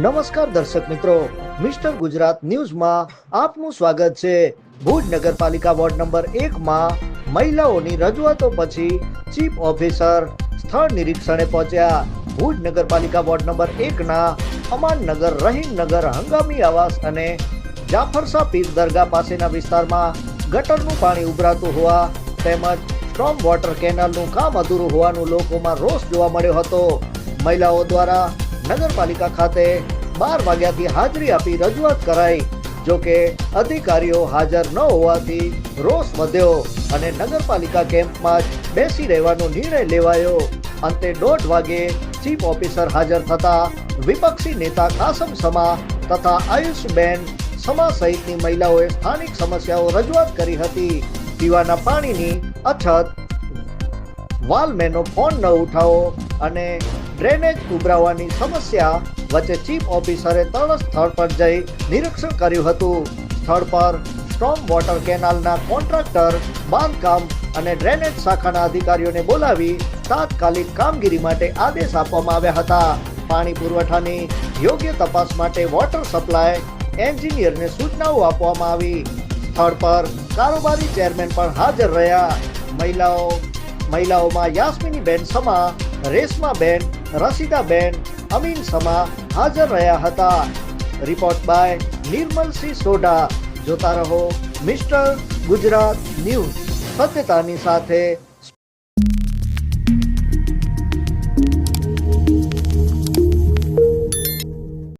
નમસ્કાર દર્શક મિત્રો. મિસ્ટર ગુજરાત ન્યૂઝમાં આપનું સ્વાગત છે. ભુજ નગરપાલિકા વોર્ડ નંબર એકમાં મહિલાઓની રજૂઆતો પછી ચીફ ઓફિસર સ્થળ નિરીક્ષણે પહોંચ્યા. ભુજ નગરપાલિકા વોર્ડ નંબર એકના અમાનનગર રહીમનગર, હંગામી આવાસ અને જાફરસા પીર દરગાહ પાસેના વિસ્તારમાં ગટરનું પાણી ઉભરાતું હોવા તેમજ સ્ટ્રોમ વોટર કેનાલનું કામ અધૂરું હોવાનું લોકોમાં રોષ જોવા મળ્યો હતો. મહિલાઓ દ્વારા નગરપાલિકા ખાતે બાર વાગ્યાથી હાજરી આપી રજૂઆત કરાઈ જોકે અધિકારીઓ હાજર ન હોવાથી રોષ વધ્યો અને નગરપાલિકા કેમ્પમાં જ બેસી રહેવાનો નિર્ણય લેવાયો. અંતે દોઢ વાગે ચીફ ઓફિસર હાજર થતા વિપક્ષી નેતા કાસમ સમા તથા આયુષબેન સમા સહિતની મહિલાઓએ સ્થાનિક સમસ્યાઓ રજૂઆત કરી હતી. પીવાના પાણીની અછત, વાલમેનો ફોન ન ઉઠાવો અને ડ્રેનેજ ઉભરાવાની સમસ્યા વચ્ચે ચીફ ઓફિસરે તરત સ્થળ પર જઈ નિરીક્ષણ કર્યું હતું. સ્થળ પર સ્ટ્રોમ વોટર કેનાલના કોન્ટ્રાક્ટર, બાંધકામ અને ડ્રેનેજ શાખાના અધિકારીઓને બોલાવી તાત્કાલિક કામગીરી માટે આદેશ આપવામાં આવ્યા હતા. પાણી પુરવઠાની યોગ્ય તપાસ માટે વોટર સપ્લાય એન્જિનિયરને સૂચનાઓ આપવામાં આવી. સ્થળ પર કારોબારી ચેરમેન પણ હાજર રહ્યા. મહિલાઓ, મહિલાઓમાં યાસ્મિનીબેન સમા, રેશમાબેન રસીદાબેન અમીન સમા હાજર રહ્યા હતા. Report by Nirmalsinh Sodha. જોતા રહો મિસ્ટર ગુજરાત ન્યૂઝ. સત્યતાની સાથે